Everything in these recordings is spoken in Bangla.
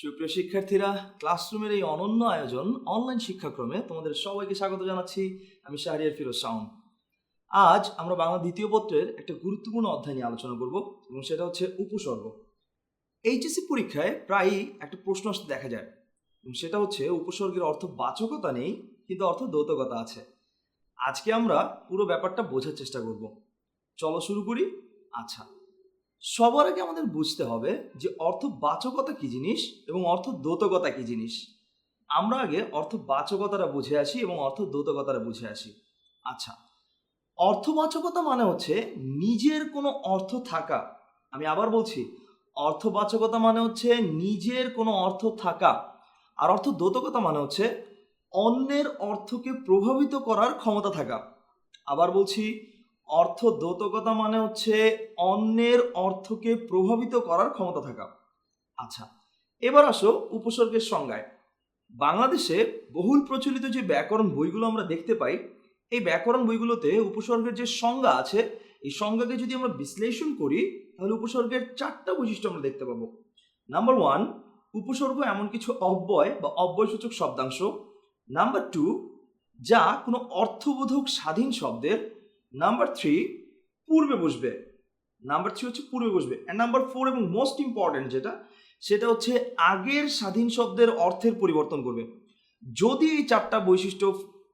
সুপ্রিয় শিক্ষার্থীরা ক্লাসরুমের এই অনন্য আয়োজন অনলাইন শিক্ষাক্রমে তোমাদের সবাইকে স্বাগত জানাচ্ছি। আমি শাহরিয়ার ফিরোজ শাওন। আজ আমরা বাংলা দ্বিতীয় পত্রের একটা গুরুত্বপূর্ণ অধ্যায় নিয়ে আলোচনা করব এবং সেটা হচ্ছে উপসর্গ। এইচএসসি পরীক্ষায় প্রায়ই একটা প্রশ্ন আসতে দেখা যায় এবং সেটা হচ্ছে উপসর্গের অর্থ বাচকতা নেই, কিন্তু অর্থ দৌতকতা আছে। আজকে আমরা পুরো ব্যাপারটা বোঝার চেষ্টা করব। চলো শুরু করি। আচ্ছা সবার আগে আমাদের বুঝতে হবে যে অর্থ বাচকতা কি জিনিস এবং অর্থ দ্বৈতকতা কি জিনিস। আমরা আগে অর্থবাচকতাটা বুঝে আসি এবং অর্থ দ্বৈতকতাটা বুঝে আসি। আচ্ছা অর্থবাচকতা মানে হচ্ছে নিজের কোনো অর্থ থাকা। আমি আবার বলছি, অর্থবাচকতা মানে হচ্ছে নিজের কোনো অর্থ থাকা। আর অর্থ দ্বৈতকতা মানে হচ্ছে অন্যের অর্থকে প্রভাবিত করার ক্ষমতা থাকা। আবার বলছি, অর্থ দ্বৈতকতা মানে হচ্ছে অন্যের অর্থকে প্রভাবিত করার ক্ষমতা থাকা। আচ্ছা এবার আসো উপসর্গের সংজ্ঞায়। বাংলাদেশে বহুল প্রচলিত যে ব্যাকরণ বইগুলো আমরা দেখতে পাই, এই ব্যাকরণ বইগুলোতে উপসর্গের যে সংজ্ঞা আছে, এই সংজ্ঞাকে যদি আমরা বিশ্লেষণ করি, তাহলে উপসর্গের চারটা বৈশিষ্ট্য আমরা দেখতে পাবো। নাম্বার ওয়ান, উপসর্গ এমন কিছু অব্যয় বা অব্যয়সূচক শব্দাংশ। নাম্বার টু যা কোনো অর্থবোধক স্বাধীন শব্দের নাম্বার থ্রি পূর্বে বসবে। নাম্বার থ্রি হচ্ছে পূর্বে বসবে। অ্যান্ড নাম্বার ফোর এবং মোস্ট ইম্পর্টেন্ট যেটা, সেটা হচ্ছে আগের স্বাধীন শব্দের অর্থের পরিবর্তন করবে। যদি এই চারটা বৈশিষ্ট্য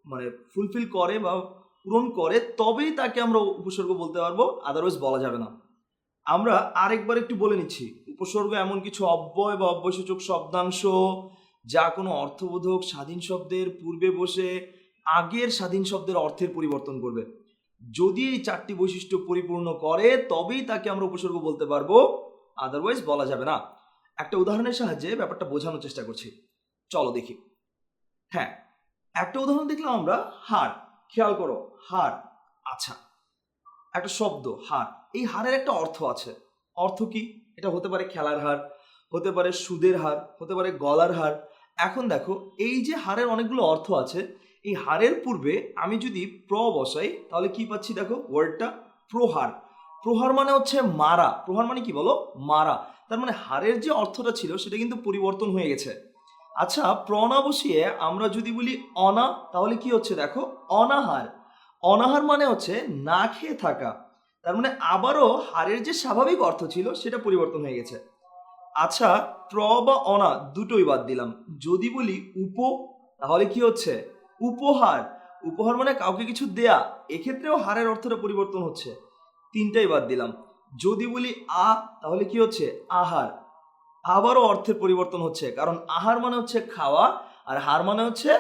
মানে ফুলফিল করে বা পূরণ করে, তবেই তাকে আমরা উপসর্গ বলতে পারব আদারওয়াইজ বলা যাবে না। আমরা আরেকবার একটু বলে নিচ্ছি। উপসর্গ এমন কিছু অব্যয় বা অব্যয়সূচক শব্দাংশ যা কোনো অর্থবোধক স্বাধীন শব্দের পূর্বে বসে আগের স্বাধীন শব্দের অর্থের পরিবর্তন করবে। যদি এই চারটি বৈশিষ্ট্য পরিপূর্ণ করে, তবেই তাকে আমরা উপসর্গ বলতে পারব। আদারওয়াইজ বলা যাবে না। একটা উদাহরণের সাহায্যে ব্যাপারটা বোঝানোর চেষ্টা করছি। চলো দেখি। হ্যাঁ একটা উদাহরণ দেখলাম আমরা, হার। খেয়াল করো, হার। আচ্ছা একটা শব্দ, হার। এই হারের একটা অর্থ আছে। অর্থ কি? এটা হতে পারে খেলার হার, হতে পারে সুদের হার, হতে পারে গলার হার এখন দেখো, এই যে হারের অনেকগুলো অর্থ আছে, এই হারের পূর্বে আমি যদি প্র বসাই, তাহলে কি পাচ্ছি দেখো ওয়ার্ডটা প্রহার। প্রহার মানে হচ্ছে মারা। প্রহার মানে কি বলো? মারা। তার মানে হারের যে অর্থটা ছিল, সেটা কিন্তু পরিবর্তন হয়ে গেছে। আচ্ছা প্রনা বসিয়ে আমরা যদি বলি অনা, তাহলে কি হচ্ছে দেখো? অনাহার। অনাহার মানে হচ্ছে না খেয়ে থাকা। তার মানে আবারও হারের যে স্বাভাবিক অর্থ ছিল, সেটা পরিবর্তন হয়ে গেছে। আচ্ছা প্র বা অনা দুটোই বাদ দিলাম। যদি বলি উপ, তাহলে কি হচ্ছে? উপহার। উপহার মানে কাউকে কিছু দেয়া। এক্ষেত্রেও হারের অর্থটা পরিবর্তন হচ্ছে। তিনটাই বাদ দিলাম। যদি বলি আ, তাহলে কি হচ্ছে? আহার। আবারও অর্থের পরিবর্তন হচ্ছে। কারণ আহার মানে হচ্ছে খাওয়া, আর হার মানে হচ্ছে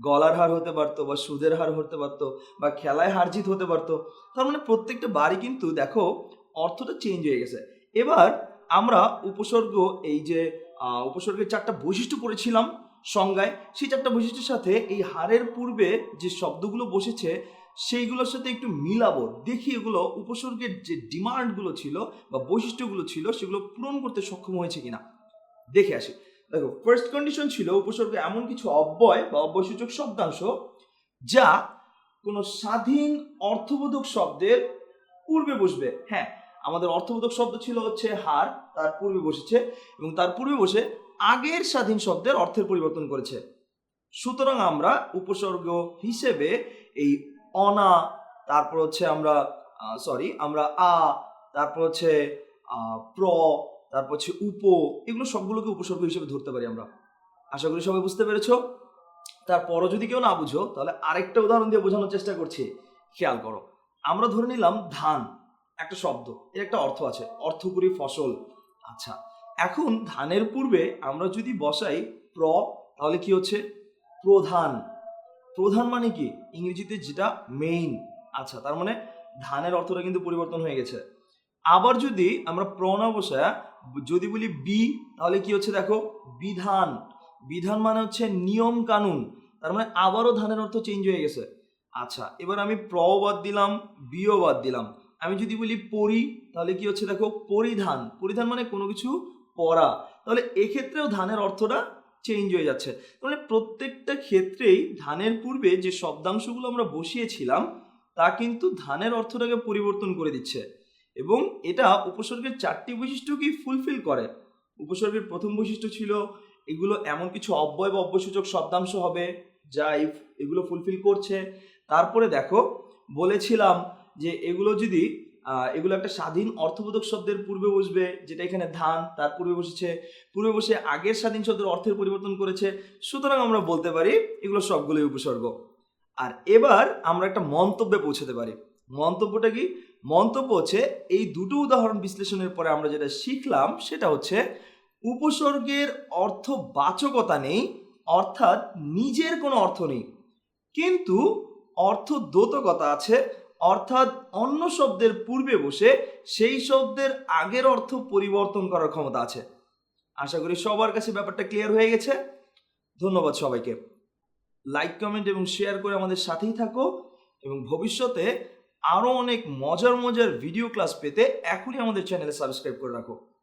গলার হার হতে পারতো বা সুদের হার হতে পারতো বা খেলায় হার জিত হতে পারতো। তার মানে প্রত্যেকটা বাড়ি কিন্তু দেখো অর্থটা চেঞ্জ হয়ে গেছে। এবার আমরা উপসর্গ, এই যে উপসর্গের চারটা বৈশিষ্ট্য পড়েছিলাম সংজ্ঞায়, সেই চারটা বৈশিষ্ট্যের সাথে এই হারের পূর্বে যে শব্দগুলো বসেছে, সেইগুলোর সাথে একটু মিলাবো। দেখি এগুলো উপসর্গের যে ডিমান্ডগুলো ছিল বা বৈশিষ্ট্যগুলো ছিল, সেগুলো পূরণ করতে সক্ষম হয়েছে কিনা। দেখে আসি। দেখো ফার্স্ট কন্ডিশন ছিল উপসর্গ এমন কিছু অব্যয় বা অব্যয়সূচক শব্দাংশ যা কোনো স্বাধীন অর্থবোধক শব্দের পূর্বে বসবে। হ্যাঁ আমাদের অর্থবোধক শব্দ ছিল হচ্ছে হার, তার পূর্বে বসেছে, এবং তার পূর্বে বসে আগের স্বাধীন শব্দের অর্থের পরিবর্তন করেছে। সুতরাং আমরা উপসর্গ হিসেবে এই অনা, তারপর হচ্ছে আমরা সরি আমরা আ, তারপর হচ্ছে প্র, তারপর হচ্ছে উপ, এগুলো সবগুলোকে উপসর্গ হিসেবে ধরতে পারি আমরা। আশা করি সবাই বুঝতে পেরেছ? তারপরও যদি কেউ না বুঝো, তাহলে আরেকটা উদাহরণ দিয়ে বোঝানোর চেষ্টা করছি। খেয়াল করো, আমরা ধরে নিলাম ধান। একটা শব্দ, এর একটা অর্থ আছে, অর্থকরী ফসল। আচ্ছা এখন ধানের পূর্বে আমরা যদি বসাই প্র, তাহলে কি হচ্ছে? প্রধান। প্রধান মানে কি? ইংরেজিতে যেটা মেইন আচ্ছা তার মানে ধানের অর্থটা কিন্তু পরিবর্তন হয়ে গেছে। আবার যদি আমরা প্রনা বসায় যদি বলি বি তাহলে কি হচ্ছে দেখো? বিধান। বিধান মানে হচ্ছে নিয়ম কানুন। তার মানে আবারও ধানের অর্থ চেঞ্জ হয়ে গেছে। আচ্ছা এবার আমি প্র বাদ দিলাম বিও বাদ দিলাম। আমি যদি বলি পরি, তাহলে কি হচ্ছে দেখো? পরিধান। পরিধান মানে কোনো কিছু পরা। তাহলে এক্ষেত্রেও ধানের অর্থটা চেঞ্জ হয়ে যাচ্ছে। তাহলে প্রত্যেকটা ক্ষেত্রেই ধানের পূর্বে যে শব্দাংশগুলো আমরা বসিয়েছিলাম, তা কিন্তু ধানের অর্থটাকে পরিবর্তন করে দিচ্ছে। এবং এটা উপসর্গের চারটি বৈশিষ্ট্যকেই ফুলফিল করে। উপসর্গের প্রথম বৈশিষ্ট্য ছিল, এগুলো এমন কিছু অব্যয় বা অব্যসূচক শব্দাংশ হবে, যা এগুলো ফুলফিল করছে। তারপরে দেখো, বলেছিলাম যে এগুলো যদি এগুলো একটা স্বাধীন অর্থবোধক শব্দের পূর্বে বসবে, যেটা এখানে ধান, তার পূর্বে বসেছে, পূর্বে বসে আগের স্বাধীন শব্দের অর্থের পরিবর্তন করেছে, সুতরাং আমরা বলতে পারি এগুলো সবগুলোই উপসর্গ। আর এবার আমরা একটা মন্তব্যে পৌঁছাতে পারি। মন্তব্যটা কি? মন্তব্য হচ্ছে, এই দুটো উদাহরণ বিশ্লেষণের পরে আমরা যেটা শিখলাম, সেটা হচ্ছে উপসর্গের অর্থ বাচকতা নেই, অর্থাৎ নিজের কোনো অর্থ নেই। কিন্তু অর্থ দ্যোতকতা আছে অর্থাৎ অন্য শব্দের পূর্বে বসে সেই শব্দের আগের অর্থ পরিবর্তন করার ক্ষমতা আছে। আশা করি সবার কাছে ব্যাপারটা ক্লিয়ার হয়ে গেছে। ধন্যবাদ সবাইকে। লাইক কমেন্ট এবং শেয়ার করে আমাদের সাথেই থাকো এবং ভবিষ্যতে আরও অনেক মজার মজার ভিডিও ক্লাস পেতে এখনই আমাদের চ্যানেলে সাবস্ক্রাইব করে রাখো।